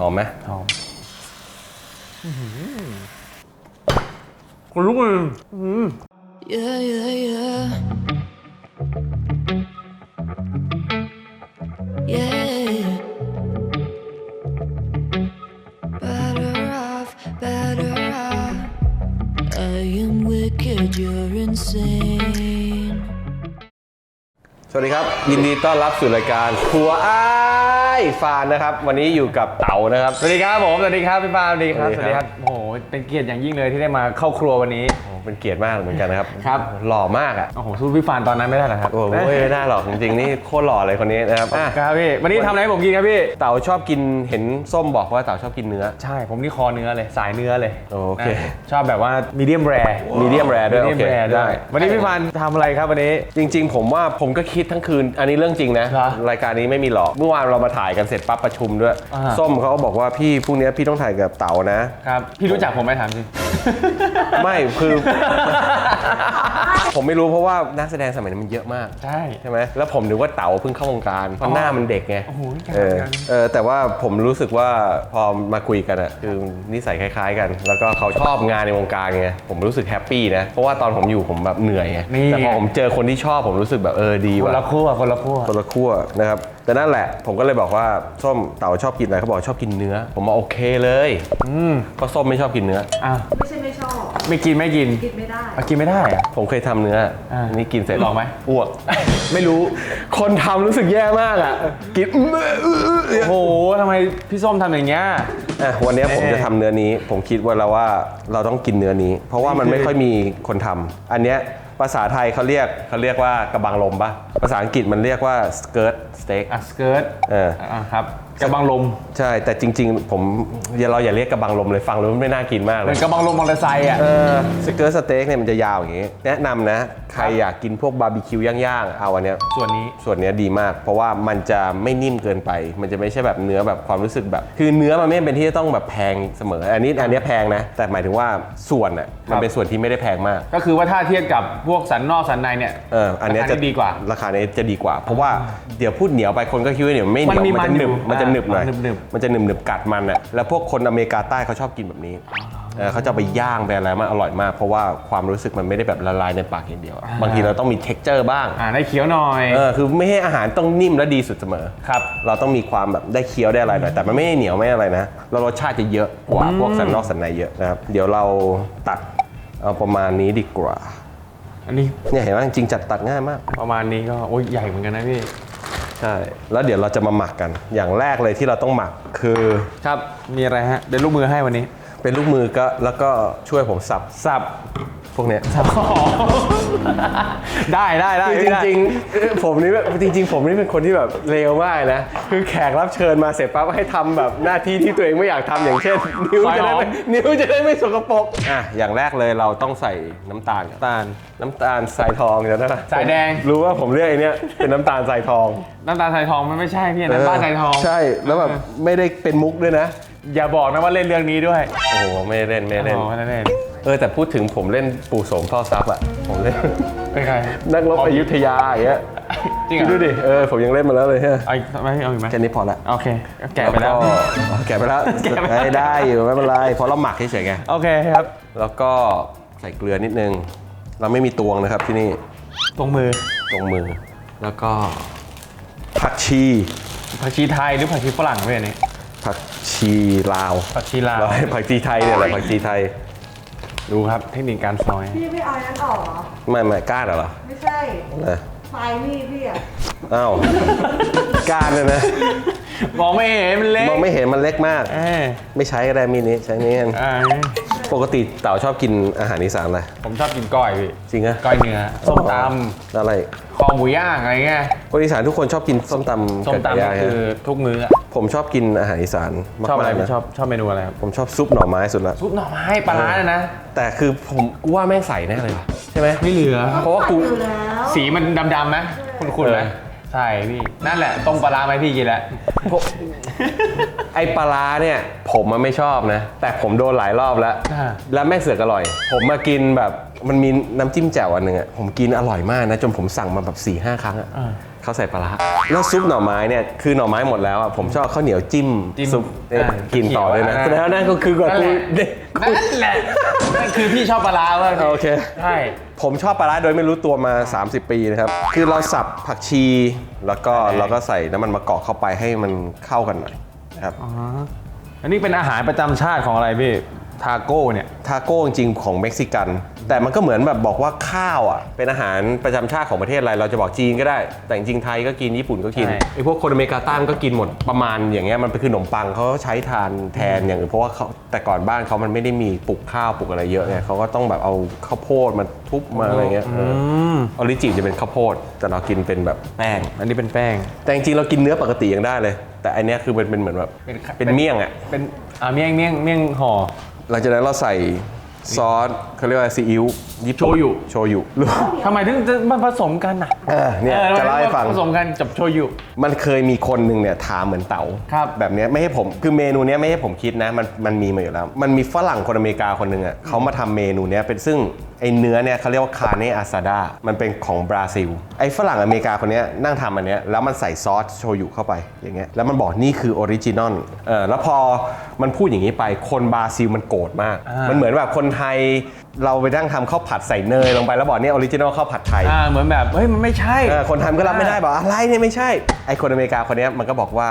หอมไหมหอมคนลุกเลย Yeah, yeah, yeah. Yeah. Better off, better off. I am wicked, you're insane. สวัสดีครับ ยินดีต้อนรับสู่รายการครัวอ้าย ฟานนะครับ วันนี้อยู่กับเต๋านะครับ สวัสดีครับผม สวัสดีครับพี่ปาล์มสวัสดีครับ สสวัวัสสดีดีคครัรับ บ โอ้โห เป็นเกียรติอย่างยิ่งเลยที่ได้มาเข้าครัววันนี้โอ้ เป็นเกียรติมากเหมือนกันนะครับครับ หล่อมากอะโอ้โหสู้พี่ฟานตอนนั้นไม่ได้หรอครับโอ้โหไม่ได้หรอกจริงๆนี่โคตรหล่อเลยคนนี้นะครับอะครับพี่วันนี้ทำอะไรให้ผมกินครับพี่เต๋าชอบกินเห็นส้มบอกว่าเต๋าชอบกินเนื้อ ใช่ผมนี่คอเนื้อเลยสายเนื้อเลยโอเคนะชอบแบบว่ามีเดียมแรร์ medium rare ด้วยมีเดียมโอเคแรร์ด้ได้วยวันนี้พี่ฟานทำอะไรครับวันนี้จริง ๆ ผมว่าผมก็คิดทั้งคืนอันนี้เรื่องจริงนะเหรอรายการนี้ไม่มีหลอกเมื่อวานเรามาถ่ายกันเสร็จปั๊บประชุมด้วยอ่าส้มเขาก็บอกว่าพี่พรุ่งนี้พี่ต้องถ่ายกับเต๋านะครับพี่รู้จักผมไหมถามจริง ไม่คือ ผมไม่รู้เพราะว่านักแสดงสมัยนั้นมันเยอะมาก ใช่ ใช่ไหมแล้วผมนึกว่าเต๋าเพิ่งเข้าวงการเพราะหน้ามันเด็กไงโอ้โหแก่เออกัน เออแต่ว่าผมรู้สึกว่าพอมาคุยกันอะคือนิสัยคล้าย ๆ กัน แล้วก็เขาชอบงานในวงการไงผมรู้สึกแฮปปี้นะเพราะว่าตอนผมอยู่ผมแบบเหนื่อยไงนี่แต่พอผมเจอคนที่ชอบผมรู้สึกแบบเออดีคนว่ะ ละขั้วคนละขั้ว คนละขั้วนะครับแต่นั่นแหละ ผมก็เลยบอกว่าส้มเต๋าชอบกินอะไรเขาบอกชอบกินเนื้อ ผมบอกโอเคเลยอืมเพราะส้มไม่ชอบกินเนื้ออะไม่ใช่ไม่ชอบ ไม่กินไม่กินกินไม่ได้อะกินไม่ได้อะ ผมเคยทำเนื้ออ่านี่กินเสร็จลองไหม อ้วก ไม่รู้ คนทำรู้สึกแย่มากอะ กินอื้ออื้ออื้ออื้อโอ้โหทำไมพี่ส้มทำอย่างเงี้ย อะวันนี้ผมเอ๊ะจะทำเนื้อนี้ ผมคิดไว่าแล้วว่าเราต้องกินเนื้อนี้ เพราะว่ามันไม่ค่อยมีคนทำอันเนี้ย ภาษาไทยเขาเรียกเขาเรียกว่ากระบังลมปะภาษาอังกฤษมันเรียกว่าสเกิร์ตสเต็กอะสเกิร์ตเอออะครับ กระบังลมใช่ แต่จริง ๆ ผมอย่าเราอย่าเรียกกระบังลมเลยฟังแล้วมันไม่น่ากินมากเหเลมือยนกระบังลมมอเตอร์ไซค์อะ เออสเกิร์ตสเต็กเนี่ยมันจะยาวอย่างงี้ แนะนำนะ ใครอยากกินพวกบาร์บีคิวย่างๆเอาอันเนี้ย ส่วนนี้ ส่วนเนี้ยดีมาก เพราะว่ามันจะไม่นิ่มเกินไป มันจะไม่ใช่แบบเนื้อแบบความรู้สึกแบบ คือเนื้อมันไม่เป็นที่จะต้องแบบแพงเสมอ อันนี้อันเนี้ยแพงนะ แต่หมายถึงว่าส่วนอะมันเป็นส่วนที่ไม่ได้แพงมาก ก็คือว่าถ้าเทียบกับพวกสันนอกสันในเนี่ยเอออันเนี้ยราคาจะดีกว่า ราคาเนี้ยจะดีกว่า เพราะว่าเดี๋ยวพูดเหนียวไปคนก็คิดว่าเหนียวไม่เหนียวมันมีมันจะหนึบมันอยู่มันจะหนึบหน่อยอ่าหนึบมันจะหนึบหนึบกัดมันอะแล้วพวกคนอเมริกาใต้เขาชอบกินแบบนี้เออเขาจะเอาไปย่างไปอะไรมากอร่อยมาก เพราะว่าความรู้สึกมันไม่ได้แบบละลายในปากอย่างเดียวอะบางทีเราต้องมี t e x t อร์บ้างอ่าได้เคี้ยวหน่อยเออคือไม่ให้อาหารต้องนิ่มและดีสุดเสมอครับเราต้องมีความแบบได้เคี้ยวได้อะไรหน่อยแต่มันไม่ได้เหนียวไม่อะไรนะแล้วรสชาติจะเยอะกว่าพวกสันนอกสันในเยอะนะครับเดี๋ยวเราตัดเอาประมาณนี้ดีกว่า อันนี้เนี่ยเห็นไหมจริงๆจัดตัดง่ายมาก ประมาณนี้ก็โอ้ยใหญ่เหมือนกันนะพี่ ใช่ แล้วเดี๋ยวเราจะมาหมักกัน อย่างแรกเลยที่เราต้องหมักคือครับมีอะไรฮะเป็นลูกมือให้วันนี้ เป็นลูกมือก็แล้วก็ช่วยผมสับสับ พวกเนี้ยสับได้ได้ได้คือจริงๆเอ่อผมนี่แบบจริง ๆ ผมนี่เป็นคนที่แบบเลวมากนะคือแขกรับเชิญมาเสร็จปั๊บให้ทำแบบหน้าที่ที่ตัวเองไม่อยากทำอย่างเช่น นิ้วจะได้ไม่นิ้วจะได้ไม่สกปรกอะอย่างแรกเลยเราต้องใส่น้ำตาลก่อนตาลน้ำตาลทรายทองเดี๋ยวนะสายแดงผมรู้ว่าผมเรียกไอ้เนี้ยเป็นน้ำตาลทรายทอง น้ำตาลทรายทองมันไม่ใช่พี่อันนั้นบ้านทรายทองใช่แล้วแบบไม่ได้เป็นมุกด้วยนะ อย่าบอกนะว่าเล่นเรื่องนี้ด้วยโอ้โหไม่ได้เล่นไม่ได้เล่นอ๋อไม่ได้ เล่นเออแต่พูดถึงผมเล่นปู่โสมเฝ้าทรัพย์อะผมเล่น เป็นใคร นักรบอยุธยาอย่างเงี้ยจริงเหรอ ดูดิเออผมยังเล่นมาแล้วเลยฮะเอาอีกไม่เอาอีกไหมแค่นี้พอละโอเค แกะไปแล้ว ก็แกะไปแล้วแกะไปแล้ว ได้ได้อยู่ไม่เป็นไรเพราะเราหมักเฉยๆไงโอเคครับแล้วก็ใส่เกลือนิดนึง เราไม่มีตวงนะครับที่นี่ตรงมือตรงมือ แล้วก็ผักชีผักชีไทยหรือผักชีฝรั่งพี่อันนี้ผักชีลาวผักชีลาว เราให้ผักชีไทยเนี่ยแหละผักชีไทย ดูครับเทคนิคการซอย พี่ไม่เอาอันนั้นออกเหรอ ไม่ไม่ก้านเหรอ ไม่ใช่ นะ ไฟนี่พี่อะอ้าวก้านเลยนะ มองไม่เห็นมันเล็กมองไม่เห็นมันเล็กมาก เออไม่ใช้ก็ได้มีดนี้ใช้นี้กันอ่าปกติเต่าชอบกินอาหารอีสานอะไรผมชอบกินก้อยพี่จริงอะก้อยเนื้อส้มตแล้วอะไรำคอหมูย่างอะไรเงี้ยคนอีสานทุกคนชอบกินส้มตำส้มไก่ตำย่างก็คือฮะทุกมื้ออะผมชอบกินอาหารอีสานมากชอบอะไรๆพี่นะชอบชอบเมนูอะไรครับผมชอบซุปหน่อไม้สุดละ ซุปหน่อไม้ปลาร้าเนี่ยนะแต่คือผมกูว่าแม่งใส่แน่เลยว่ะใช่ไหมไม่เหลือ เพราะว่ากูอยู่แล้วสีมันดำๆนะคุณๆไหมเออใช่พี่นั่นแหละต้มปลาร้าไหมพี่กินแล้วไอปลาร้าเนี่ย ผมมันไม่ชอบนะ แต่ผมโดนหลายรอบแล้วอ่าแล้วแม่งเสือกอร่อย ผมมากินแบบมันมีน้ำจิ้มแจ่วอันหนึ่งอะผมกินอร่อยมากนะ จนผมสั่งมาแบบ4ี่ห้าครั้งอะ อ่าเขาใส่ปลาร้าแล้วซุปหน่อไม้เนี่ยคือหน่อไม้หมดแล้วอะผมชอบข้าวเหนียวจิ้มจิ้มซุปเอ๊ะอ่ากินต่อเลยนะเขียวอะแล้วนั่นก็คือก่อนนั่นกูแหละเด็กนั่นแหละนั่นคือพี่ชอบปลาร้าเว้ยพี่โอเค ใช่ ผมชอบปลาร้าโดยไม่รู้ตัวมา 30 ปีนะครับ คือเราสับผักชี แล้วก็เราก็ใส่น้ำมันมะกอกเข้าไปให้มันเข้ากันหน่อยนะครับอ๋ออันนี้เป็นอาหารประจำชาติของอะไรพี่ ทาโก้เนี่ยทาโก้จริงๆของเม็กซิกัน แต่มันก็เหมือนแบบบอกว่าข้าวอะเป็นอาหารประจำชาติของประเทศอะไร เราจะบอกจีนก็ได้ แต่จริงๆไทยก็กินญี่ปุ่นก็กินใช่ ไอ้พวกคนอเมริกาใต้มันก็กินหมดประมาณอย่างเงี้ยมันเป็นคือขนมปังเขาใช้ทานแทนอย่างอื่นเพราะว่าเขาแต่ก่อนบ้านเขามันไม่ได้มีปลูกข้าวปลูกอะไรเยอะไงเขาก็ต้องแบบเอาข้าวโพดมาทุบมาอะไรเงี้ยเออออริจิจะเป็นข้าวโพดแต่เรากินเป็นแบบแป้ง อันนี้เป็นแป้ง แต่จริงๆเรากินเนื้อปกติยังได้เลย แต่อันเนี้ยคือเป็นเป็นเหมือนแบบเป็น เป็นเมี่ยงอะ เป็นอ่าเมี่ยงเมี่ยงเมี่ยงห่อ หลังจากนั้นเราใส่ ซอสเขาเรียกว่าซีอิ๊วญี่ปุ่นโชยุ โชยุทำไมถึงจะมันผสมกันอะเออเนี่ยออจะเล่าให้ฟัง ผสมกันจับโชยุ มันเคยมีคนหนึ่งเนี่ยถามเหมือนเต๋าครับแบบเนี้ยไม่ให้ผมคือเมนูเนี้ยไม่ให้ผมคิดนะมันมันมีมาอยู่แล้ว มันมีฝรั่งคนอเมริกาคนหนึ่งอะเขามาทำเมนูเนี้ยเป็นซึ่งไอเนื้อเนี่ยเขาเรียกว่าคาเนอาซาดามันเป็นของบราซิล ไอฝรั่งอเมริกาคนเนี้ยนั่งทำอันเนี้ยแล้วมันใส่ซอสโชยุเข้าไปอย่างเงี้ยแล้วมันบอกนี่คือออริจินอลเออแล้วพอมันพูดอย่างนี้ไปคนบราซิลมันโกรธมากอ่ามัมันเหมือนแบบคนไทย เราไปนั่งทำข้าวผัดใส่เนยลงไปแล้วบอกเนี่ยออริจินอลข้าวผัดไทยอ่าเหมือนแบบเฮ้ยมันไม่ใช่เออคนทำก็รับไม่ได้บอกอะไรเนี่ยไม่ใช่ไอคนอเมริกาคนเนี้ยมันก็บอกว่า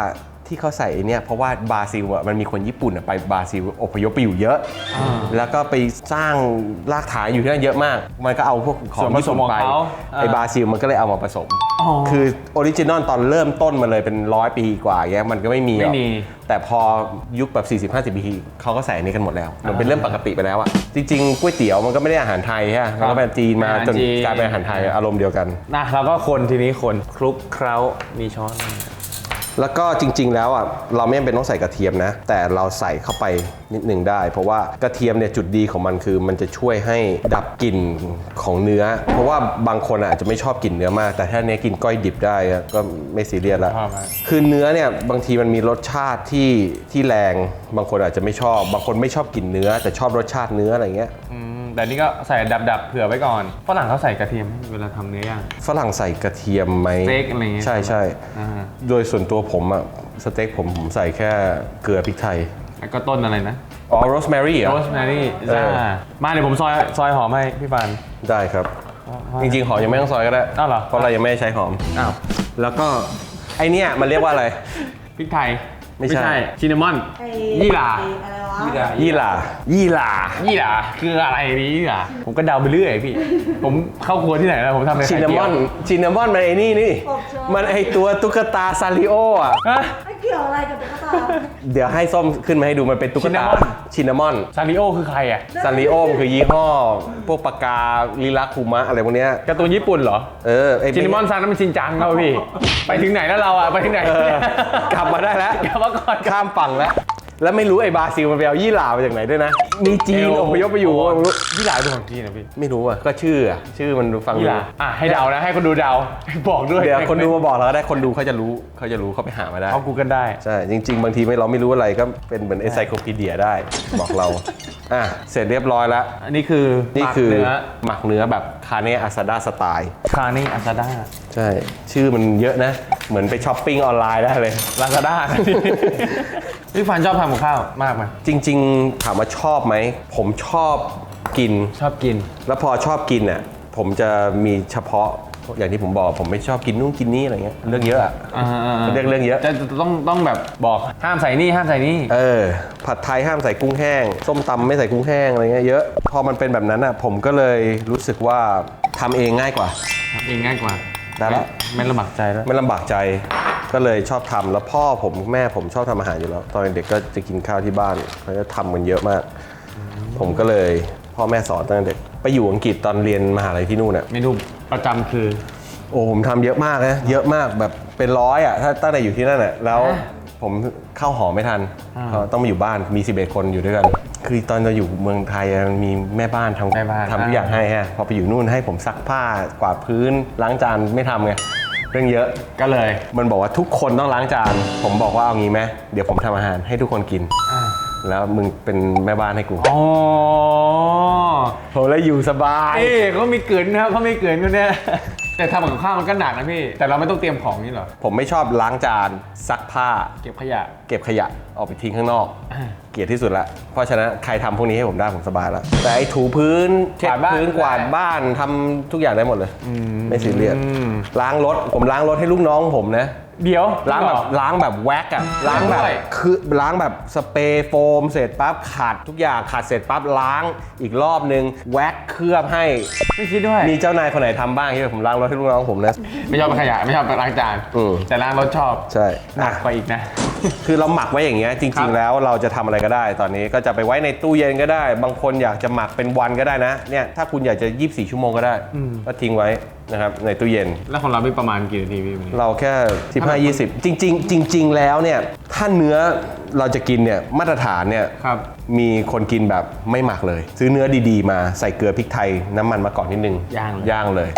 ที่เขาใส่ไอ้เนี่ยเพราะว่าบราซิลอะมันมีคนญี่ปุ่นอะไปบราซิลอพยพไปอยู่เยอะอ่าแล้วก็ไปสร้างรากฐานอยู่ที่นั่นเยอะมาก มันก็เอาพวกของส่วนผญี่สปุ่มนของไปเขาอ่าไอบราซิลมันก็เลยเอามาผสมอ๋อคือออริจินอลตอนเริ่มต้นมาเลยเป็นร้อยปีกว่าเงี้ยมันก็ไม่มีหรอกไม่มี แต่พอยุคแบบ40 50 ปีเขาก็ใส่อันนี้กันหมดแล้วมันเป็นเรื่องปกติไปแล้วอะจริงๆก๋วยเตี๋ยวมันก็ไม่ได้อาหารไทยฮะมันก็เป็นจีนมาอาหารจนจีนกลายเป็นอาหารไทยอารมณ์เดียวกัน นะเราก็คนทีนี้คนคลุกเคล้ามีช้อน แล้วก็จริง ๆ แล้วอะเราไม่จำเป็นต้องใส่กระเทียมนะ แต่เราใส่เข้าไปนิดหนึ่งได้ เพราะว่ากระเทียมเนี่ยจุดดีของมันคือ มันจะช่วยให้ดับกลิ่นของเนื้อ เพราะว่าบางคนอาจจะไม่ชอบกลิ่นเนื้อมาก แต่ถ้าเนี้ยกินก้อยดิบได้อะก็ไม่ซีเรียสละชอบมาก คือเนื้อเนี่ยบางทีมันมีรสชาติที่ที่แรง บางคนอาจจะไม่ชอบ บางคนไม่ชอบกลิ่นเนื้อ แต่ชอบรสชาติเนื้ออะไรเงี้ย อืม แต่นี่ก็ใส่ดับๆเผื่อไว้ก่อนฝรั่งเขาใส่กระเทียมเวลาทำเนื้อย่างฝรั่งใส่กระเทียมไหมสเต็กอะไรเงี้ยใช่ใช่อ่าโดยส่วนตัวผมอะสเต็กผมผมใส่แค่เกลือพริกไทยแล้วก็ต้นอะไรนะอ๋อโรสแมรี่เหรโรอสแมรี่เออมาเดี๋ยวผมซอยซอยหอมให้พี่ปาน ได้ครับ จริงๆ หอมยังไม่ต้องซอยก็ได้อ้าวเหรอ เพราะเรายังไม่ได้ใช้หอม อ้าวแล้วก็ไอเนี่ยมันเรียกว่าอะไร พริกไทย ไม่ใช่ชินนามอน ไอ้ยี่หร่า อะไรวะ ยี่หร่ายี่หร่ายี่หร่ายี่หร่าคืออะไรนี่ยี่หร่าผมก็เดาไปเรื่อยพี่ ผมเข้าครัวที่ไหนแล้วผมทำในชิไข่นนามเจียอวนชินนามอนมันไอ้นี่นี่มันไอตัวตุ๊กตาซาริโออะ ฮะไม่เกี่ยวอะไรกับตุ๊กตาเดี๋ยวให้ส้มขึ้นมาให้ดูมันเป็นตุ๊กตา Cinnamon ชินนามอนซาริโอคือใครอะซาริโอมันคือยี่ห้อ พวกปากกาลิลาคุมะอะไรพวกเนี้ยการ์ตูนญี่ปุ่นเหรอ เออไชินนามอนซังนั้นมันชินจังครับพี่ ไปถึงไหนแล้วเราอะ ไปถึงไหนเออกลับมาได้แล้ว กลับมาก่อน ข้ามฝั่งแล้ว แล้วไม่รู้ไอ้บราซิลมันไปเอายี่หร่ามาจากไหนด้วยนะ มีจีนอพยพไปอยู่ไม่รู้ยี่หร่าเป็นของจีนนะพี่ไม่รู้อะก็ชื่ออะชื่อมันดูฟังยี่ดูหร่าอะให้เดานะให้คนดูเดาบอกด้วยเดี๋ยวคนดูมาบอกเราก็ได้คนดูเขาจะรู้เขาจะรู้เขาไปหามาได้เอากูกันได้ใช่จริง ๆ บางทีไม่เราไม่รู้อะไรก็เป็นเหมือนไอไซโคพีเดียได้บอกเราอะเสร็จเรียบร้อยแล้วอันนี้คือนี่หมักคือเนื้อหมักเนื้อแบบคาเนอาซาดาสไตล์คานี่อาซาด้าใช่ ชื่อมันเยอะนะ เหมือนไปช้อปปิ้งออนไลน์ได้เลย ลาซาด้า พี่ฟันชอบทำกับข้าวมากไหมจริง ๆ ถามว่าชอบไหม ผมชอบกิน ชอบกิน แล้วพอชอบกินอะผมจะมีเฉพาะอย่างที่ผมบอก ผมไม่ชอบกินนู่นกินนี่อะไรเงี้ยเรื่องเยอะอะอ่าๆๆเรื่องเรื่องเยอะ จะจะต้องต้องแบบบอกห้ามใส่นี่ห้ามใส่นี่ เออ ผัดไทยห้ามใส่กุ้งแห้ง ส้มตำไม่ใส่กุ้งแห้งอะไรเงี้ยเยอะ พอมันเป็นแบบนั้นอะผมก็เลยรู้สึกว่าทำเองง่ายกว่า ทำเองง่ายกว่า ได้ละไม่ไม่ลำบากใจแล้วไม่ลำบากใจก็เลยชอบทำแล้วพ่อผมแม่ผมชอบทำอาหารอยู่แล้ว ตอนเด็กก็จะกินข้าวที่บ้านเขาจะทำกันเยอะมาก ผมก็เลยพ่อแม่สอนตั้งแต่เด็กไปอยู่อังกฤษตอนเรียนมหาลัยที่นู่นอะเมนูประจำคือ โอ้ผมทำเยอะมากนะเยอะมากแบบเป็นร้อยอะถ้าตั้งแต่อยู่ที่นั่นอะแล้วอะ ผมเข้าหอไม่ทันอ่าเขาต้องมาอยู่บ้านมี 11 คนอยู่ด้วยกัน คือตอนเราอยู่เมืองไทยอะมันมีแม่บ้านทำแม่บ้านทำทุกอย่างให้ฮะพอไปอยู่นู่นให้ผมซักผ้ากวาดพื้นล้างจานไม่ทำไงเรื่องเยอะ ก็เลยมันบอกว่าทุกคนต้องล้างจาน ผมบอกว่าเอางี้ไหมเดี๋ยวผมทำอาหารให้ทุกคนกิน แล้วมึงเป็นแม่บ้านให้กูอ๋อโหแล้วอยู่สบายเอ้เขามีเกินนะครับเขามีเกินคนเนี้ยแต่ทำกับข้าวมันก็หนักนะพี่ แต่เราไม่ต้องเตรียมของนี่เหรอ ผมไม่ชอบล้างจานซักผ้า เก็บขยะ เก็บขยะออกไปทิ้งข้างนอก เกลียดที่สุดละ เพราะฉะนั้นใครทำพวกนี้ให้ผมได้ผมสบายแล้ว แต่ไอ้ถูพื้นเช็ดกวาดบ้านพื้นกวาดได้บ้านทำทุกอย่างได้หมดเลย ไม่ซีเรียสอืมล้างรถผมล้างรถให้ลูกน้องผมนะ เดี๋ยวล้างแบบล้างแบบแว็กอะล้างแบบด้วยคือล้างแบบสเปรย์โฟมเสร็จปั๊บขัดทุกอย่างขัดเสร็จปั๊บล้างอีกรอบนึงแว็กเคลือบให้ไม่คิดด้วยมีเจ้านายคนไหนทำบ้างที่ผมล้างรถให้ลูกน้องผมนะ ไม่ชอบขยะไม่ชอบล้างจานอืม แต่ล้างรถชอบใช่หนัอะ กกว่าอีกนะ คือเราหมักไว้อย่างเงี้ยจครัริง บ ๆ แล้วเราจะทำอะไรก็ได้ ตอนนี้ก็จะไปไว้ในตู้เย็นก็ได้ บางคนอยากจะหมักเป็นวันก็ได้นะเนี่ยถ้าคุณอยากจะ 24 ชั่วโมงก็ได้ก็ทิ้งไว้ นะครับในตู้เย็น แล้วของเราเป็นประมาณกี่นาทีพี่วันนี้ เราแค่ 15 20 จริง ๆ จริง ๆ แล้วเนี่ยถ้าเนื้อเราจะกินเนี่ยมาตรฐานเนี่ยครับ มีคนกินแบบไม่หมักเลย ซื้อเนื้อดีๆ มาใส่เกลือพริกไทยน้ำมันมาก่อนนิดนึงย่างเลย ย่างเลย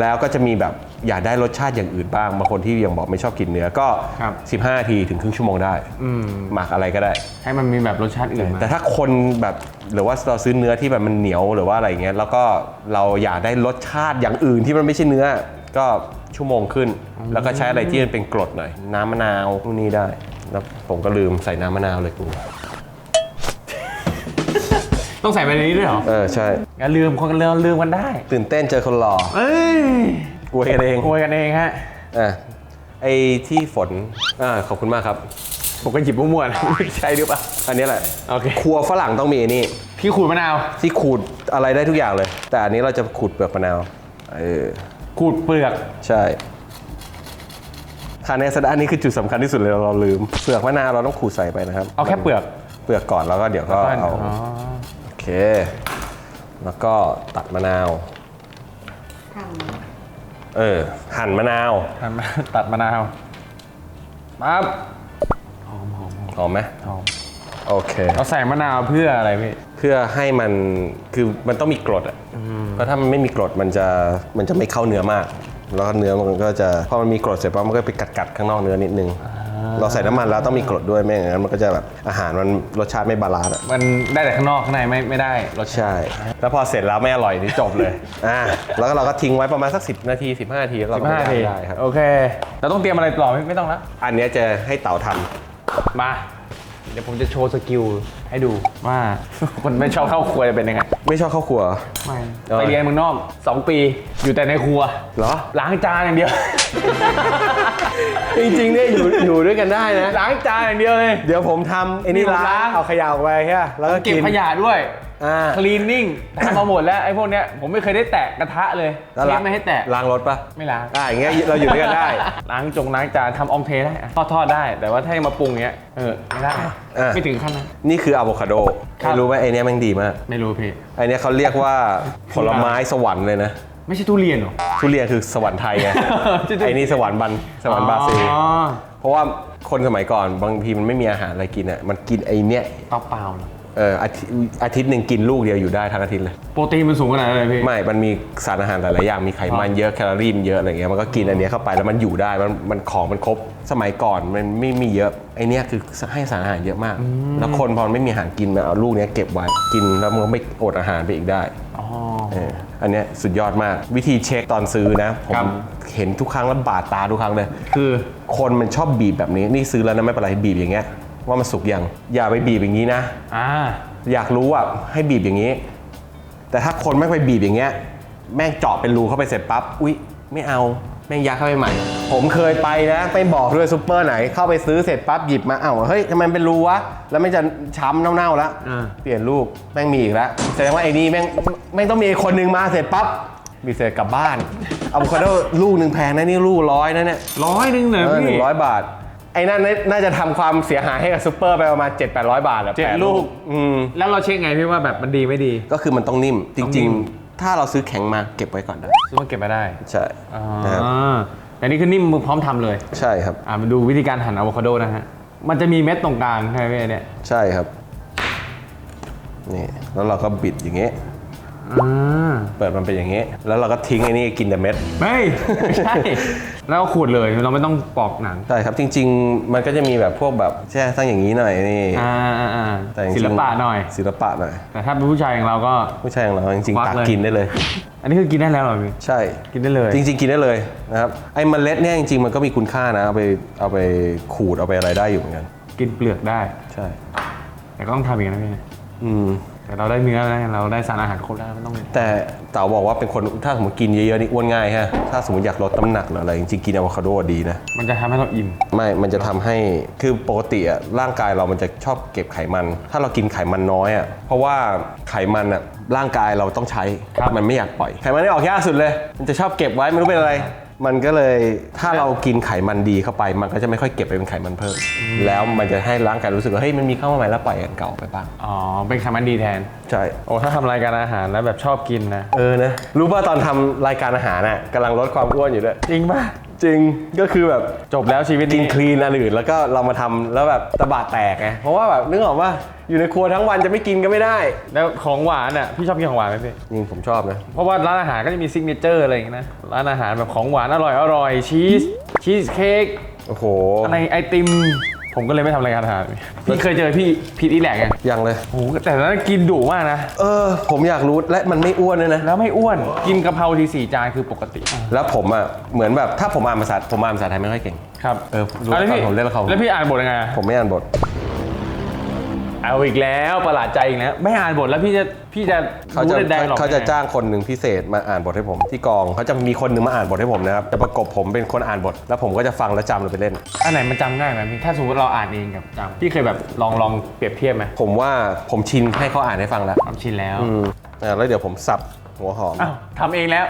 แล้วก็จะมีแบบอยากได้รสชาติอย่างอื่นบ้างบางคนที่ยังบอกไม่ชอบกินเนื้อก็ ครับ 15นาทีถึงครึ่งชั่วโมงได้ อืมหมักอะไรก็ได้ ให้มันมีแบบรสชาติอื่นมาแต่ถ้าคนแบบ หรือว่าเราซื้อเนื้อที่แบบมันเหนียวหรือว่าอะไรเงี้ยแล้วก็เราอยากได้รสชาติอย่างอื่นที่มันไม่ใช่เนื้อ ก็ชั่วโมงขึ้น แล้วก็ใช้อะไรที่มันเป็นกรดหน่อย น้ำมะนาวพวกนี้ได้ แล้วผมก็ลืมใส่น้ำมะนาวเลยกูต้องใส่ไปในนี้ด้วยเหรอเออใช่อย่าลืมคนกันเลืมลืมกันได้ ตื่นเต้นเจอคนหล่อเอ้ยกลัวกันเองกลัวกันเองฮะอะไอ้ที่ฝนอ่าขอบคุณมากครับ ผมก็หยิบมั่วๆนะไม่ใช่หรือเปล่า อันนี้แหละโอเค ครัวฝรั่งต้องมีไอ้นี่พี่ขูดมะนาว ที่ขูดอะไรได้ทุกอย่างเลย แต่อันนี้เราจะขูดเปลือกมะนาว เออ ขูดเปลือก ใช่คาเนสดอันนี้คือจุดสำคัญที่สุดเลยเราลืม เปลือกมะนาวเราต้องขูดใส่ไปนะครับเอาแค่เปลือกเปลือกก่อนแล้วก็เดี๋ยวก็เอา อ๋อโอเค แล้วก็ตัดมะนาวทำเออ หั่นมะนาว ทำมาตัดมะนาวปั๊บหอม หอมหอมหอมไหมหอมโอเค เราใส่มะนาวเพื่ออะไรพี่ เพื่อให้มันคือมันต้องมีกรดอะเพราะถ้ามันไม่มีกรดมันจะมันจะไม่เข้าเนื้อมาก แล้วก็เนื้อมันก็จะพอมันมีกรดเสร็จปั๊บมันก็ไปกัดกัดๆข้างนอกเนื้อนิดนึงเราใส่น้ำมันแล้วต้องมีกรดด้วยไม่อย่างนั้นมันก็จะแบบอาหารมันรสชาติไม่บาลานซ์อะมันได้แต่ข้างนอกข้างในไม่ไม่ได้รสชาติใช่แล้วพอเสร็จแล้วไม่อร่อยนี่จบเลยอ่าแล้วก็เราก็ทิ้งไว้ประมาณสัก 10 นาที 15นาทีแล้วเราสิก็บห้าย่างทีได้ครับโอเค เราต้องเตรียมอะไรต่อไม่ไม่ต้องแล้วอันเนี้ยจะให้เต๋าทำ มา เดี๋ยวผมจะโชว์สกิล ให้ดูว่า คนไม่ชอบเข้าครัวจะเป็นยังไงไม่ชอบข้าวครัว ไม่เออ ไปเรียนเมืองนอก 2 ปี อยู่แต่ในครัว เหรอ ล้างจานอย่างเดียว จริงๆเนี่ยอยู่อยู่ด้วยกันได้นะ ล้างจานอย่างเดียวเลย เดี๋ยวผมทำไอ้นี่นี่ผมล้าล้างงเอาขยะออกไปแค่แล้วก็เก็บกิน ขยะด้วย อ่า คลีนนิ่งทำมาหมดแล้วไอ้พวกเนี้ยผมไม่เคยได้แตะกระทะเลยแล้วเชล้าฟงไม่ให้แตะ ล้างรถปะไม่ล้าง อ่าอย่างเงี้ยเราอยู่ด้วยกันได้ ล้างจงล้างจานทำออมเทได้อะทอดทอดได้ แต่ว่าถ้าให้มาปรุงเงี้ย เออ ไม่ได้ อะ ไม่ถึงขั้นนั้น นี่คืออะโวคาโดครับ ไม่รู้ไหมไอเนี้ยแมันดีมากไม่รู้พี่ ไอเนี้ยเขาเรียกว่าผลไม้สวรรค์เลยนะ ไม่ใช่ทุเรียนเหรอ ทุเรียนคือสวรรค์ไทยไงใช่ทุเรียนไอ้นี่สวรรค์บันสวรรค์บราซิล อ๋อเพราะว่าคนสมัยก่อนบางทีมันไม่มีอาหารอะไรกินอะ มันกินไอเนี้ยเปล่าเปล่าๆเหรอ เอออาทิตย์อาทิตย์หนึ่งกินลูกเดียวอยู่ได้ทั้งอาทิตย์เลย โปรตีนมันสูงขนาดนั้นเลยพี่ไม่ มันมีสารอาหารหลายๆอย่าง มีไขมันเยอะ แคลอรี่มันเยอะอะไรเงี้ย มันก็กินอันเนี้ยเข้าไปแล้วมันอยู่ได้ มันมันของมันครบ สมัยก่อนมันไม่มีเยอะ ไอเนี้ยคือให้สารอาหารเยอะมาก แล้วคนพอมันไม่มีอาหารกินมันเอาลูกเนี้ยเก็บไว้ กินแล้วมันก็ไม่อดอาหารไปอีกได้ อ๋อ เอออันเนี้ยสุดยอดมากวิธีเช็คตอนซื้อนะผมครับเห็นทุกครั้งแล้วบาดตาทุกครั้งเลย คือ คนมันชอบบีบแบบนี้ นี่ซื้อแล้วนะไม่เป็นไรบีบอย่างเงี้ย ว่ามันสุกยังอย่าไปบีบอย่างนี้นะ อ่า อยากรู้อะให้บีบอย่างนี้ แต่ถ้าคนไม่ไปบีบอย่างเงี้ย แม่งเจาะเป็นรูเข้าไปเสร็จปั๊บอุ๊ย ไม่เอาแม่งยัดเข้าไปใหม่ ผมเคยไปนะไม่บอกด้วยซูเปอร์ไหน เข้าไปซื้อเสร็จปั๊บหยิบมาเอ้าเฮ้ยทำไมมันเป็นรูวะแล้วไม่จะช้ำเน่าๆแล้วอ่า เปลี่ยนลูกแม่งมีอีกแล้วแสดงว่าไอ้นี่แม่งแม่งต้องมีคนหนึ่งมาเสร็จปั๊บมีเสร็จกลับบ้านอะโวคาโดลูกหนึ่งแพงนะนี่ลูกร้อยนะเนี่ย ร้อยหนึ่งเหรอเออหพี่นึ่งร้อยบาท ไอ้นั่นน่าจะทำความเสียหายให้กับซูเปอร์ไปประมาณ 7 8 0 0 บาทอะเจ็ดแปลูก อืมแล้วเราเช็คไงพี่ว่าแบบมันดีไม่ดีก็คือมันต้องนิ่มจต้องนิ่ริงมๆถ้าเราซื้อแข็งมาเก็บไว้ก่อนได้ซื้อมาเก็บมาได้ใช่อ่านะครับแต่นี่คือนิ่มมือพร้อมทำเลยใช่ครับ อ่ามาดูวิธีการหั่นอะโวคาโดนะฮะมันจะมีเม็ดตรงกลางใช่ไหมพี่เนี่ยใช่ครับ นี่ แล้วเราก็บิดอย่างเงี้ย อ่าเปิดมันเป็นอย่างนี้ แล้วเราก็ทิ้งไอ้นี่กินแต่เม็ดเฮ้ยไม่ใช่ แล้วก็ขูดเลยเราไม่ต้องปอกหนังใช่ครับจริง ๆ มันก็จะมีแบบพวกแบบแช่ตั้งอย่างนี้หน่อยนี่อ่าอ่าอ่าแต่จริงๆศิลปะหน่อย ศิลปะหน่อยแต่ถ้าเป็นผู้ชายอย่างเราก็ ผู้ชายของเราจริงวักๆตักเลย กินได้เลย อันนี้คือกินได้แล้วเหรอพี่ใช่ กินได้เลยจริงๆ กินได้เลยนะครับไอ้เมล็ดเนี่ยจริงๆ มันก็มีคุณค่านะเอาไปเอาไปขูดเอาไปอะไรได้อยู่เหมือนกัน กินเปลือกได้ ใช่แต่ก็ต้องทำอีกนะพี่อืม แต่เราได้เนื้อแล้วเราได้สารอาหารครบแล้วไม่ต้องแต่เต๋าบอกว่าเป็นคนถ้าสมมติกินเยอะๆนี่อ้วนง่ายฮะถ้าสมมติอยากลดน้ำหนักหรืออะไรจริงๆกินอะโวคาโดดีนะ มันจะทำให้เราอิ่ม ไม่ มันจะทำให้ คือปกติอะร่างกายเรามันจะชอบเก็บไขมัน ถ้าเรากินไขมันน้อยอะเพราะว่าไขมันอะร่างกายเราต้องใช้ ครับ มันไม่อยากปล่อย ไขมันนี่ออกยากสุดเลย มันจะชอบเก็บไว้ไม่รู้เป็นอะไร มันก็เลยถ้าเรากินไขมันดีเข้าไป มันก็จะไม่ค่อยเก็บไปเป็นไขมันเพิ่ม แล้วมันจะให้ร่างกายรู้สึกว่าเฮ้ยมันมีเข้ามาใหม่แล้วปล่อยอันเก่าไปบ้างอ๋อ เป็นไขมันดีแทน ใช่โอ้ถ้าทำรายการอาหารแล้วแบบชอบกินนะ เออนะรู้ป่ะตอนทำรายการอาหารน่ะกำลังลดความอ้วนอยู่ด้วยจริงป่ะ จริงก็คือแบบจบแล้วชีวิตกินนี้คลีนอันอื่นแล้วก็เรามาทำแล้วแบบตะบะแตกไงเพราะว่าแบบนึกออกว่า อยู่ในครัวทั้งวันจะไม่กินก็ไม่ได้ แล้วของหวานอะพี่ชอบกินของหวานไหมพี่ จริงผมชอบนะ เพราะว่าร้านอาหารก็จะมีซิกเนเจอร์อะไรอย่างเงี้ยนะ ร้านอาหารแบบของหวานอร่อยอร่อยชีสชีสเค้กโอ้โห อะไรไอติม ผมก็เลยไม่ทำรายการอาหารพี่เคยเจอพี่พีทอีแหลกไงยังเลย โอ้โหแต่ตอนนั้นกินดุมากนะ เออ ผมอยากรู้และมันไม่อ้วนเลยนะ แล้วไม่อ้วนกินกะเพราทีสี่จานคือปกติ แล้วผมอะเหมือนแบบถ้าผมอ่านภาษาผมอ่านภาษาไทยไม่ค่อยเก่ง ครับ เออรู้แล้วพี่ผมเล่นละครแล้วพี่อ่านบทยังไงอะผมไม่อ่านบท เอาอีกแล้วประหลาดใจอีกแล้วไม่อ่านบทแล้วพี่จะพี่จะเขาจะรู้ได้หรอกเขาจะจ้างคนหนึ่งพิเศษมาอ่านบทให้ผม ที่กองเขาจะมีคนหนึ่งมาอ่านบทให้ผมนะครับจะประกบผมเป็นคนอ่านบท แล้วผมก็จะฟังแล้วจำแล้วไปเล่น อันไหนมันจำง่ายไหมพี่ถ้าสมมติเราอ่านเองกับจำพี่เคยแบบลองลองเปรียบเทียบไหมผมว่าผมชินให้เขาอ่านให้ฟังแล้วความชินแล้วอืมอ่าแล้วเดี๋ยวผมสับหัวหอมอ้าวทำเองแล้ว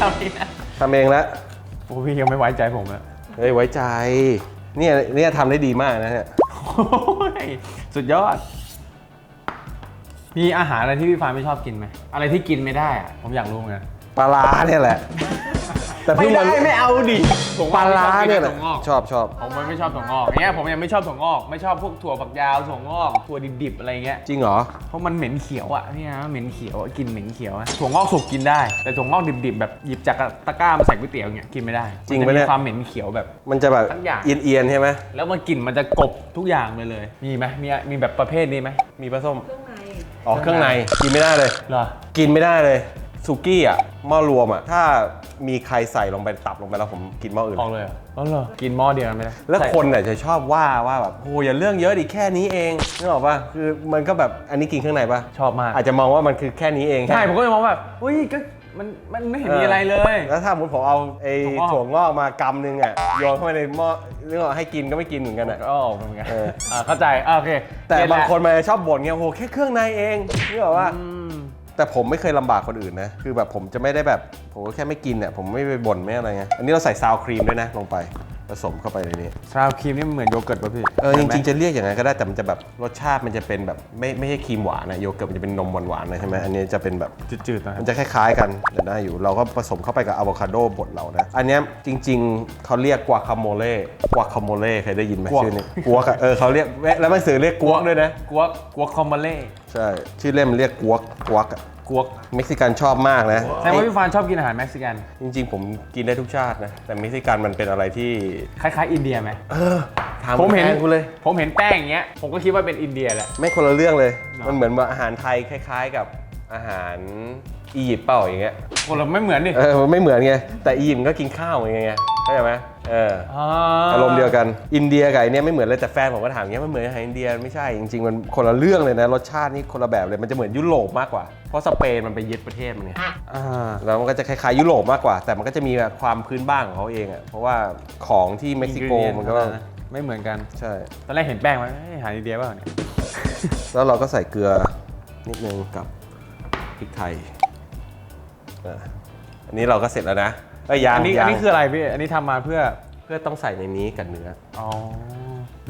ทำเองแล้วทำเองแล้วโอ้พี่ยังไม่ไว้ใจผมแล้วเฮ้ยไว้ใจ เนี่ยเนี่ยทำได้ดีมากนะเนี่ยโอ้ยสุดยอด มีอาหารอะไรที่พี่ฟานไม่ชอบกินไหม อะไรที่กินไม่ได้อะผมอยากรู้เหมือนกันปลาร้าเนี่ยแหละ แต่ไม่เพิ่งได้มาไม่เอาดิผมปลาว่าร้าไม่ชอบกิเนี่ยแหถั่ละวงอก ชอบชอบผมไม่ชอบถั่วงอกอย่างเงี้ยผมยังไม่ชอบถั่วงอก ไม่ชอบพวกถั่วฝักยาวถั่วงอกถั่วดิบๆอะไรเงี้ยจริงเหรอ เพราะมันเหม็นเขียวอะพี่นะเหม็นเขียวอะกินเหม็นเขียวอะถั่วงอกสุกกินได้ แต่ถั่วงอกดิบๆแบบหยิบจากตะกร้ามาใส่ก๋วยเตี๋ยวเงี้ยกินไม่ได้จริงมัปะจะเนี่มียความเหม็นเขียวแบบ มันจะแบบทั้งอย่างเอียนๆใช่ไหมแล้วมันกลิ่นมันจะกลบทุกอย่างไปเลยมีไหมมีมีแบบประเภทนี้ไหมมีปลาส้ม เครื่องในอ๋อเครื่องในกินไม่ได้เลย เหรอ กินไม่ได้เลย สุกี้อะหม้อรวมอะถ้ามีใครใส่ลงไปตับลงไปแล้วผมกินหม้ออื่น ออกเลยเหรออ๋อเหรอกินหม้อเดียวกันไม่ได้แล้วใส่คนเนี่ยจะชอบว่าว่าแบบโอ้อย่าเรื่องเยอะดิแค่นี้เองนึกออกป่ะคือมันก็แบบอันนี้กินเครื่องในป่ะชอบมากอาจจะมองว่ามันคือแค่นี้เองใช่ผมก็เลยมองแบบเฮ้ยก็มันมันไม่เห็นมีอะไรเลย แล้วถ้าสมมติผมเอาไอ้ถั่ถั่ววงงอกอกมากำนึงอะโยนเข้าไปในหม้อนึกออกให้กินก็ไม่กินเหมือนกันอะ ก็ออกเหมือนกันเออ อ่าเข้าใจอ่าโอเคแต่เก็ตบางล้วคนมันจะชอบบ่นเงี้ยโอ้โหแค่เครื่องในเองนึกออกว่า อืม แต่ผมไม่เคยลำบากคนอื่นนะ คือแบบผมจะไม่ได้แบบ ผมก็แค่ไม่กินเนี่ยผมไม่ไปบ่นไม่อะไรไงอันนี้เราใส่ซาวครีมด้วยนะลงไป ผสมเข้าไปในนี้ซาวครีมนี่มันเหมือนโยเกิร์ตป่ะพี่เออจริงๆจะเรียกอย่างไงก็ได้แต่มันจะแบบรสชาติมันจะเป็นแบบไม่ไม่ใช่ครีมหวานนะโยเกิร์ตมันจะเป็นนมหวานๆนะใช่ไหมอันนี้จะเป็นแบบ จืดๆนะคมัรับนจะคล้ายๆกันแต่ได้อยู่ เราก็ผสมเข้าไปกับอะโวคาโดบดเรานะ อันเนี้ยจริงๆ เขาเรียกกวาคาโมเล่กวาคาโมเล่เคยได้ยินไหมชื่อนี้กวกอะเออเขาเรียกแล้วหนังสือเรียกกวกด้วยนะ กัวกัวคอมเบเล่ ใช่ ชื่อเล่มเรียกกวกกวกอะ กัวเม็กซิกันชอบมากนะ แสดงว่าพี่ฟานชอบกินอาหารเม็กซิกัน จริงๆ ผมกินได้ทุกชาตินะ แต่เม็กซิกันมันเป็นอะไรที่คล้ายๆ อินเดียไหมถามผมเห็นแฟกูเลย ผมเห็นแป้งอย่างเงี้ย ผมก็คิดว่าเป็นอินเดียแหละ ไม่คนละเรื่องเลย เนอะ มันเหมือนว่าอาหารไทยคล้าย ๆ กับอาหารอียิปต์เปล่าอย่างเงี้ย คนเราไม่เหมือนดิเออมันไม่เหมือนไง แต่อียิปต์มันก็กินข้าวไงไงเข้าใจไหมเออ อารมณ์เดียวกัน อินเดียกับไอเนี้ยไม่เหมือนเลยแต่แฟนผมก็ถามอย่างเงี้ยมันเหมือนอาหารอินเดียไม่ใช่จริงๆมันคนละเรื่องเลยนะรสชาตินี่คนละแบบเลยมันจะเหมือนยุโรปมากกว่า เพราะสเปนมันไปยึดประเทศมันไงอ่าแล้วมันก็จะคล้ายๆยุโรปมากกว่า แต่มันก็จะมีแบบความพื้นบ้านของเขาเองอะเพราะว่าของที่เม็กซิโกมันก็ไม่เหมือนกันใช่ตอนแรกเห็นแป้งไหมเอ้ยอาหารอินเดียเปล่าเนี่ยแล้วเราก็ใส่เกลือนิดนึงกับพริกไทยอะอันนี้เราก็เสร็จแล้วนะเอ้ยยางอันนี้อัยานงนี้คืออะไรพี่อันนี้ทำมาเพื่อเพื่อต้องใส่ในนี้กับเนื้ออ๋อ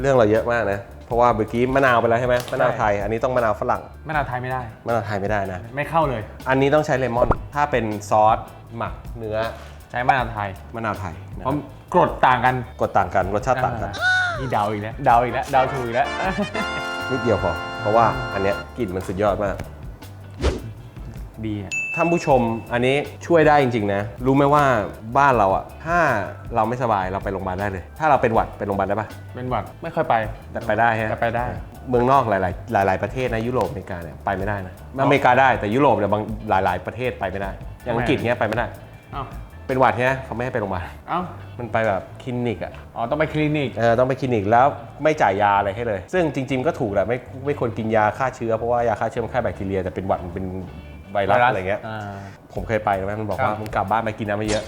เรื่องเราเยอะมากนะ เพราะว่าเมื่อกี้มะนาวไปแล้วใช่ไหมมะนาวใช่ไทย อันนี้ต้องมะนาวฝรั่งมะนาวไทยไม่ได้ มะนาวไทยไม่ได้นะ ไม่เข้าเลย อันนี้ต้องใช้เลมอน ถ้าเป็นซอสหมักเนื้อใช้มะนาวไทยมะนาวไทยนะเพราะกรดต่างกันกดต่างกันรสชาติต่างกัน อ่นี่เดาอีกแล้วเดาอีกแล้วเดาถูกอีกแล้ว นิดเดียวพอ เพราะว่าอันเนี้ยกลิ่นมันสุดยอดมาก ดีอะ ท่านผู้ชมอันนี้ช่วยได้จริงๆนะ รู้ไหมว่าบ้านเราอะถ้าเราไม่สบายเราไปโรงพยาบาลได้เลย ถ้าเราเป็นหวัดไปโรงพยาบาลได้ปะเป็นหวัดไม่ค่อยไปแต่ไปได้ฮะแต่ไปได้ เมืองนอกหลาย ๆ หลาย ๆ ประเทศนะยุโรปอเมริกาเนี่ยไปไม่ได้นะอเมริกาได้แต่ยุโรปเนี่ยบางหลาย ๆ ประเทศไปไม่ได้ อย่างอังกฤษเนี้ยไปไม่ได้ เอ้าเป็นหวัดเนี้ยเขาไม่ให้ไปโรงพยาบาลเอ้ามันไปแบบคลินิกอะอ๋อต้องไปคลินิก เออต้องไปคลินิกแล้วไม่จ่ายยาอะไรให้เลย ซึ่งจริง ๆ ก็ถูกแหละไม่ไม่ควรกินยาฆ่าเชื้อเพราะว่ายาฆ่าเชื้อมันฆ่าแบคทีเรียแต่เป็นหวัดมันเป็น ไวรัสอะไรเงี้ยาผมเคยไปนะมันบอกครับว่า มึงกลับบ้านไปกินน้ำไม่เยอะ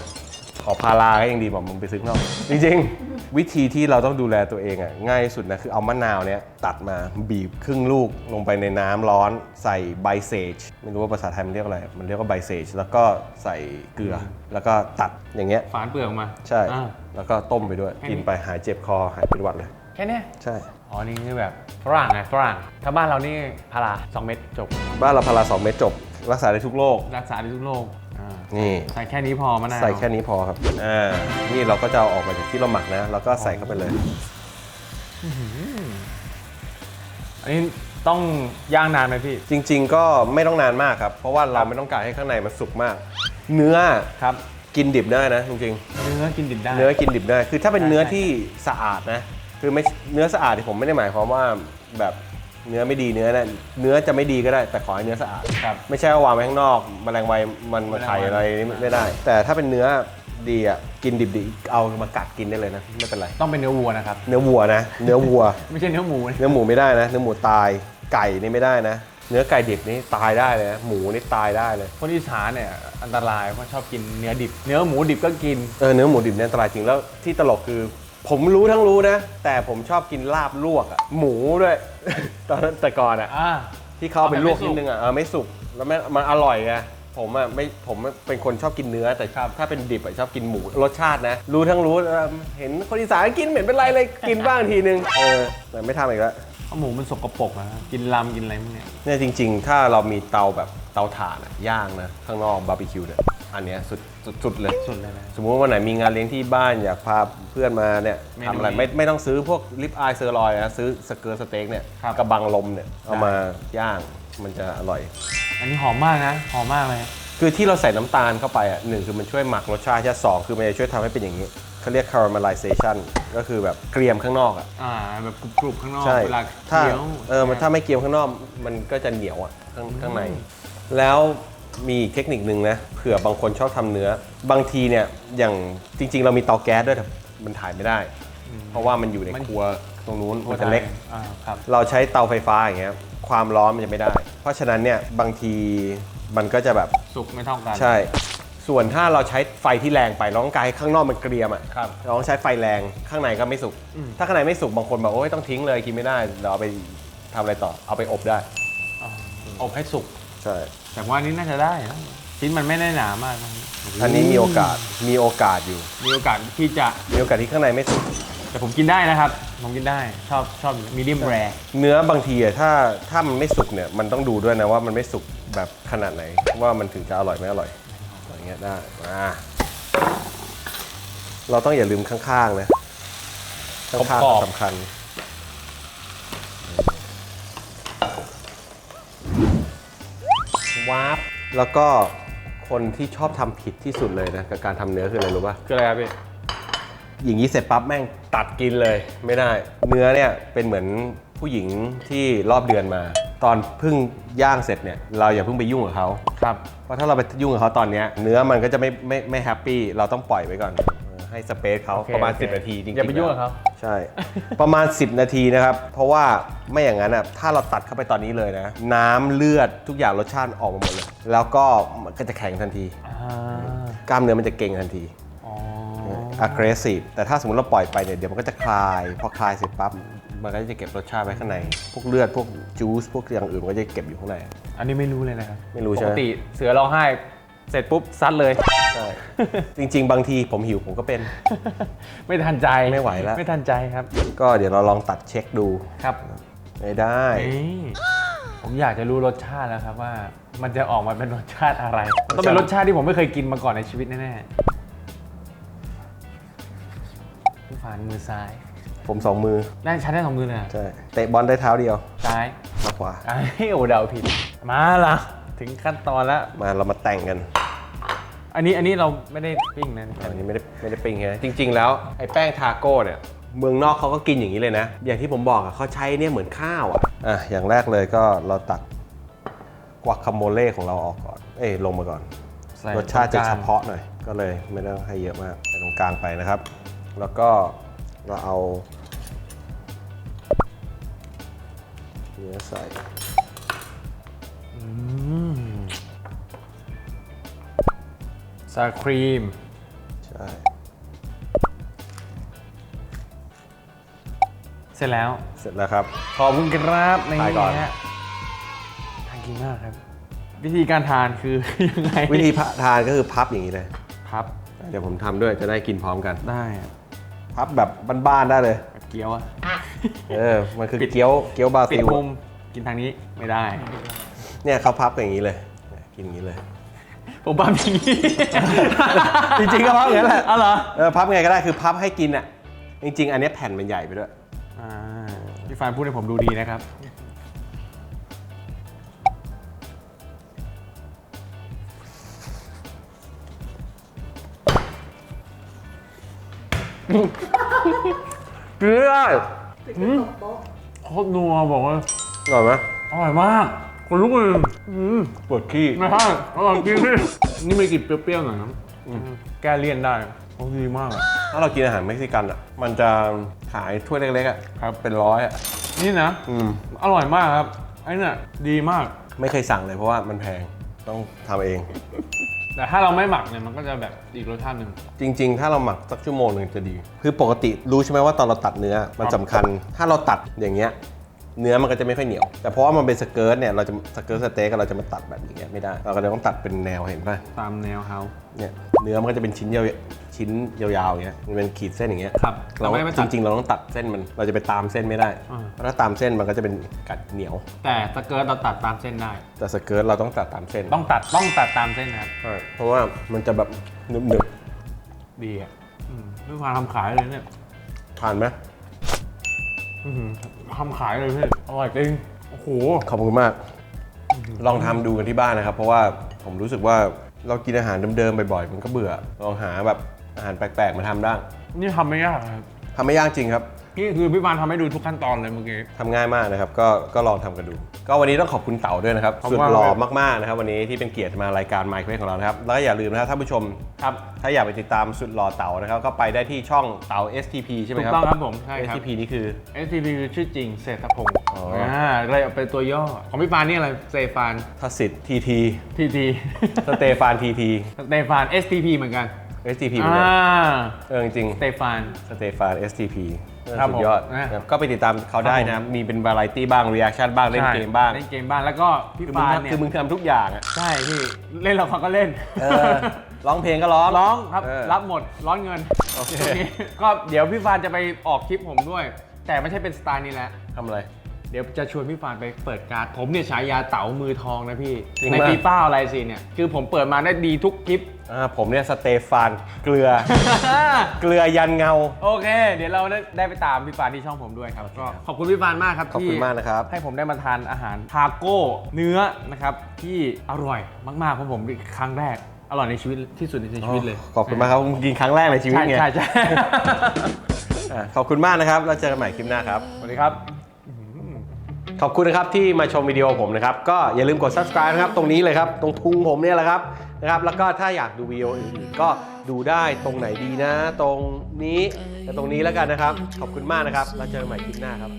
ขอพาราก็ยังดีบอกมึงไปซื้อข้างนอก จริง ๆ วิธีที่เราต้องดูแลตัวเองอะง่ายที่สุดนะ คือเอามะนาวเนี้ยตัดมาบีบครึ่งลูกลงไปในน้ำร้อนใส่ไบเซจไม่รู้ว่าภาษาไทยมันเรียกอะไร มันเรียกว่าไบเซจแล้วก็ใส่เกลือ แล้วก็ตัดอย่างเงี้ยฝานเปลือกออกมา ใช่อ่าแล้วก็ต้มไปด้วยแค่นี้กินไปหายเจ็บคอหายเป็นหวัดเลยแค่เนี้ยใช่อ๋อนี่คือแบบฝรั่งไงฝรั่งถ้าบ้านเรานี่พาราสองเม็ดจบ บ้านเราพาราสองเม็ดจบ รักษาได้ทุกโรครักษาได้ทุกโรคอ่านี่ใส่แค่นี้พอมะนาวใส่แค่นี้พอครับอ่านี่เราก็จะเอาออกมาจากที่เราหมักนะแล้วก็ใส่เข้าไปเลย อันนี้ต้องย่างนานไหมพี่ จริง ๆ ก็ไม่ต้องนานมากครับ เพราะว่าเราไม่ต้องการให้ข้างในมันสุกมาก เนื้อครับ กินดิบได้นะจริงเนื้อกินดิบได้ๆเนื้อกินดิบได้ คือถ้าเป็นใช่เนื้อใช่ที่สะอาดนะ คือไม่เนื้อสะอาดที่ผมไม่ได้หมายความว่าแบบ เนื้อไม่ดีเนื้อนะเนื้อจะไม่ดีก็ได้ แต่ขอให้เนื้อสะอาด ครับ ไม่ใช่ว่าวางไว้ข้างนอกแมลงวันมันมาไข่แมลงวันอะไรนี่ไม่ได้ แต่ถ้าเป็นเนื้อดีอะกินดิบๆเอามากัดกินได้เลยนะไม่เป็นไร ต้องเป็นเนื้อวัวนะครับ เนื้อวัวนะ เนื้อวัว ไม่ใช่เนื้อหมูนะเนื้อหมูไม่ได้นะ เนื้อหมูตายไก่นี่ไม่ได้นะ เนื้อไก่ดิบนี่ตายได้เลยนะหมูนี่ตายได้เลย คนอีสานเนี่ยอันตรายเพราะชอบกินเนื้อดิบ เนื้อหมูดิบก็กิน เออเนื้อหมูดิบเนี่ยอันตรายจริงแล้วที่ตลกคือ ผมรู้ทั้งรู้นะ แต่ผมชอบกินลาบลวกอะหมูด้วย ตอนนั้นแต่ก่อนอะอ่า ที่เขาเอาไปลวกเอาแบบไม่สุกนิดนึงอะเออไม่สุกแล้วไม่มันอร่อยไงผมอะไม่ผมเป็นคนชอบกินเนื้อแต่ถ้าเป็นดิบอะชอบกินหมูรสชาตินะ รู้ทั้งรู้เออเห็นคนอีสานกินเหม็นเป็นไรเลยกินบ้างทีนึงเออแต่ไม่ทำอีกแล้วเพราะหมูมันสกปรกนะกินลำกินอะไรพวกเนี้ยเนี่ยจริงๆ ถ้าเรามีเตาแบบเตาถ่านอะย่างนะ ข้างนอกบาร์บีคิวเนี่ย อันเนี้ยสุดสุดสุดเลย สุดเลยนะ สมมุติว่าวันไหนมีงานเลี้ยงที่บ้านอยากพาเพื่อนมาเนี่ยเมนูทำอะไรนี้ไม่ไม่ต้องซื้อพวกลิปอายเซอร์ลอยนะซื้อสเกอร์สเต็กเนี่ยครับ กระบังลมเนี่ยเอามาย่างมันจะอร่อย อันนี้หอมมากนะ หอมมากเลย คือที่เราใส่น้ำตาลเข้าไปอะหนึ่งคือมันช่วยหมักรสชาติสองคือมันจะช่วยทำให้เป็นอย่างนี้เขาเรียก caramelization ก็คือแบบเกรียมข้างนอกอะอ่า แบบกรุบๆข้างนอกใช่เวลาถ้าเคี้ยวเออมันถ้าไม่เกรียมข้างนอกมันก็จะเหนียวอะข้างข้างใน แล้ว มีอีกเทคนิคนึงนะเผื่อบางคนชอบทำเนื้อ บางทีเนี่ยอย่างจริง ๆ เรามีเตาแก๊สด้วยแต่มันถ่ายไม่ได้ เพราะว่ามันอยู่ในครัวตรงนู้นมันจะเล็กอ่าครับเราใช้เตาไฟฟ้าอย่างเงี้ยความร้อนมันจะไม่ได้ เพราะฉะนั้นเนี่ยบางทีมันก็จะแบบสุกไม่เท่ากันใช่ ส่วนถ้าเราใช้ไฟที่แรงไปเราต้องการให้ข้างนอกมันเกรียมอะครับเราต้องใช้ไฟแรงข้างในก็ไม่สุก ถ้าข้างในไม่สุกบางคนบอกโอ้ยต้องทิ้งเลยกินไม่ได้เราเอาไปทำอะไรต่อเอาไปอบได้อ่าอบให้สุกใช่ แต่ว่าอันนี้น่าจะได้นะชิ้นมันไม่ได้หนามากนะอันนี้มีโอกาสมีโอกาสอยู่ มีโอกาสที่จะมีโอกาสที่ข้างในไม่สุกแต่ผมกินได้นะครับ ผมกินได้ชอบชอบมีเดียมแรเนื้อบางทีอะถ้าถ้ามันไม่สุกเนี่ยมันต้องดูด้วยนะว่ามันไม่สุกแบบขนาดไหน ว่ามันถึงจะอร่อยไม่อร่อยอย่างเงี้ยได้มาเราต้องอย่าลืมข้างๆนะข้างๆกรอบๆสำคัญ วาร์ปแล้วก็คนที่ชอบทำผิดที่สุดเลยนะกับการทำเนื้อคืออะไรรู้ป่ะคืออะไรครับพี่อย่างนี้เสร็จปั๊บแม่งตัดกินเลยไม่ได้ เนื้อเนี่ยเป็นเหมือนผู้หญิงที่รอบเดือนมา ตอนเพิ่งย่างเสร็จเนี่ยเราอย่าเพิ่งไปยุ่งกับเขา ครับ เพราะถ้าเราไปยุ่งกับเขาตอนเนี้ยเนื้อมันก็จะไม่ไม่ไม่แฮปปี้เราต้องปล่อยไว้ก่อนเออ ให้สเปซเขาโอเคประมาณ โอเค10 นาทีจริงๆอย่าไปยุ่งกับเขา ใช่ ประมาณ 10 นาทีนะครับ เพราะว่าไม่อย่างนั้นอะถ้าเราตัดเข้าไปตอนนี้เลยนะ น้ำเลือดทุกอย่างรสชาติออกมาหมดเลย แล้วก็มันก็จะแข็งทันทีอ่ากล้ามเนื้อมันจะเก่งทันทีอ๋อ aggressive แต่ถ้าสมมติเราปล่อยไปเนี่ยเดี๋ยวมันก็จะคลาย พอคลายเสร็จปั๊บมันก็จะเก็บรสชาติไว้ข้างใน พวกเลือดพวกจูสพวกอย่างอื่นมันก็จะเก็บอยู่ข้างใน อันนี้ไม่รู้เลยนะครับไม่รู้ใช่ปไหม กติเสือร้องไห้ เสร็จปุ๊บซัดเลย ใช่จริง ๆ บางทีผมหิวผมก็เป็น ไม่ทันใจไม่ไหวแล้ว ไม่ทันใจครับก็เดี๋ยวเราลองตัดเช็คดู ครับไม่ได้ นี่ผมอยากจะรู้รสชาติแล้วครับว่า มันจะออกมาเป็นรสชาติอะไรมันต้องเป็นรสชาติที่ผมไม่เคยกินมาก่อนในชีวิตแน่ๆพี่ฟานมือซ้ายผมสองมือได้ใช้ได้สองมือเลยเหรอใช่เตะบอลได้เท้าเดียวซ้ายมากกว่าไอ้โอ้เดาผิด มาละเถึงขั้นตอนแล้ว มาเรามาแต่งกัน อันนี้อันนี้เราไม่ได้ปิ้งนะอันนี้ไม่ได้ไม่ได้ปิ้งใช่ไหมจริง ๆ แล้วไอ้แป้งทาโก้เนี่ยเมืองนอกเขาก็กินอย่างนี้เลยนะ อย่างที่ผมบอกอะเขาใช้เนี่ยเหมือนข้าวอะอะอย่างแรกเลยก็เราตักกวาคาโมเล่ของเราออกก่อน เอ้ยลงมาก่อน ใส่รสชาติจะตรงกลเฉงพาะหน่อย ก็เลยไม่ต้องให้เยอะมากใส่ตรงกลางไปนะครับ แล้วก็เราเอาเนื้อใส่ อืม ซาครีม ใช่ เสร็จแล้ว เสร็จแล้วครับ ขอบคุณครับในถ่ายก่อน ฮะทานกินมากครับ วิธีการทานคือ ยังไงวิธีทานก็คือพับอย่างนี้เลย พับเดี๋ยวผมทำด้วยจะได้กินพร้อมกัน ได้อะพับแบบบ้านๆได้เลย แบบเกี๊ยวอะ เออ มันคือเกี๊ยวเกี๊ยวบราปิซิดลมุมกินทางนี้ไม่ได้ เนี่ยเขาพับอย่างนี้เลยเนี่ยกินอย่างนี้เลย ผมพับอย่างนี้ จริงๆก็พับอย่างนั้นแหละอ๋อเหรอ เออพับไงก็ได้คือพับให้กินอะจริง ๆ อันเนี้ยแผ่นมันใหญ่ไปด้วย อ่าพี่ฟานพูดให้ผมดูดีนะครับ กินไม่ได้ถึงจะตกโต๊ะโคตรนัวบอกว่าอร่อยไหมอร่อยมาก คนลุกเลยอืมปวดขี้ไม่ใช่อร่อยจริงพี่นี่มีกลิ่นเปรี้ยวๆหน่อยนะอืมแก้เลี่ยนได้โอ้ดีมากอะถ้าเรากินอาหารเม็กซิกันอะ มันจะขายถ้วยเล็กๆอะครับเป็นร้อยอะนี่นะ อืม อร่อยมากครับ ไอ้เนี่ยดีมาก ไม่เคยสั่งเลยเพราะว่ามันแพงต้องทำเอง แต่ถ้าเราไม่หมักเนี่ยมันก็จะแบบอีกรสชาติหนึ่ง จริง ๆ ถ้าเราหมักสักชั่วโมงหนึ่งจะดี คือปกติรู้ใช่ไหมว่าตอนเราตัดเนื้อมันสำคัญ ถ้าเราตัดอย่างเงี้ย เนื้อมันก็จะไม่ค่อยเหนียว แต่เพราะว่ามันเป็นสเกิร์ตเนี่ยเราจะสเกิร์ตสเต็กเราจะมาตัดแบบอย่างเงี้ยไม่ได้เราก็จะต้องตัดเป็นแนวเห็นป่ะตามแนวเขาเนี่ยเนื้อมันก็จะเป็นชิ้นยาวชิ้นยาวๆอย่างเงี้ยมันเป็นขีดเส้นอย่างเงี้ยครับเราเราไม่ได้ไปจตัดริงๆ เราต้องตัดเส้นมันเราจะไปตามเส้นไม่ได้อ่าเพราะถ้าตามเส้นมันก็จะเป็นกัดเหนียว แต่สเกิร์ตเราตัดตามเส้นได้ แต่สเกิร์ตเราต้องตัดตามเส้น ต้องตัดต้องตัดตามเส้นนะครับใช่เพราะว่ามันจะแบบหนึบดีอะอืมพี่ฟานทำขายเลยเนี่ยๆผ่านไหม อื้อหือทำขายเลยพี่อร่อยจริงโอ้โหขอบคุณมาก ลองทำดูกันที่บ้านนะครับ เพราะว่าผมรู้สึกว่าเรากินอาหารเดิมๆบ่อยๆมันก็เบื่อ ลองหาแบบอาหารแปลกๆมาทำได้นี่ทำไม่ยากครับทำไม่ยากจริงครับ นี่คือพี่ฟานทำให้ดูทุกขั้นตอนเลยเมื่อกี้ ทำง่ายมากนะครับก็ก็ลองทำกันดู ก็วันนี้ต้องขอบคุณเต๋าด้วยนะครับขอบคุสุณดมากหล่อมากๆนะครับ วันนี้ที่เป็นเกียรติมารายการ My Quest ของเรานะครับแล้วก็อย่าลืมนะครับท่านผู้ชมครับ ถ้าอยากไปติดตามสุดหล่อเต๋านะครับก็ไปได้ที่ช่องเต๋า STP ใช่ไหมถูคกรับ ต้องครับผมใช่ครับ STP นี่คือ STP คือชื่อจริงเศรษฐพงศ์อ๋ออ่ อ่าเลยเอาเป็นตัวย่อ ของพี่ฟานนี่อะไรเซฟานทัศสิทธิ์ TT ทีทีสเตฟาน TT สเตฟาน STP เหมือนกัน STP เหมือนอ่ากันเออจริงๆสเตฟานสเตฟาน STP ครับสุดยอดผมนะ นะครับก็ไปติดตามเขาได้นะครับมีเป็นวาไรตี้บ้าง รีแอคชั่นบ้าง เล่นเกมบ้าง เล่นเกมบ้างแล้วก็พี่คือมึงฟานทำเนี่ยคือมึงทำทุกอย่างอะใช่พี่เล่นละครก็เล่น เออร้องเพลงก็ร้อง ร้องครับเออรับหมดร้อนเงินโอเคช่วงนี้ ก็เดี๋ยวพี่ฟานจะไปออกคลิปผมด้วย แต่ไม่ใช่เป็นสไตล์นี้แหละ ทำอะไร เดี๋ยวจะชวนพี่ฟานไปเปิดการ์ดผมเนี่ยฉายาเต๋ามือทองนะพี่ จริงในปะ ฟีป้าอะไรสิเนี่ย คือผมเปิดมาได้ดีทุกคลิป อ่าผมเนี่ยสเตฟานเกลือ เกลือยันเงา โอเค เดี๋ยวเราได้ได้ไปตามพี่ฟานที่ช่องผมด้วยครับก็ขอบคุณพี่ฟานมากครับขอบที่คุณมากนะครับ ให้ผมได้มาทานอาหารทาโก้เนื้อนะครับที่อร่อยมากๆเพราะผมครั้งแรกอร่อยในชีวิตที่สุดในชีวิตเลยขอบคุณมากครับผมกินครั้งแรกในชีวิตใช่ไงใช่ใช่อะขอบคุณมากนะครับ เราเจอกันใหม่คลิปหน้าครับ สวัสดีครับ ขอบคุณนะครับที่มาชมวิดีโอผมนะครับ ก็อย่าลืมกด subscribe นะครับ ตรงนี้เลยครับ ตรงทุงผมเนี่ยแหละครับนะครับ แล้วก็ถ้าอยากดูวิดีโออื่นๆก็ดูได้ตรงไหนดีนะ ตรงนี้แต่ตรงนี้แล้วกันนะครับ ขอบคุณมากนะครับ แล้วเจอกันใหม่คลิปหน้าครับ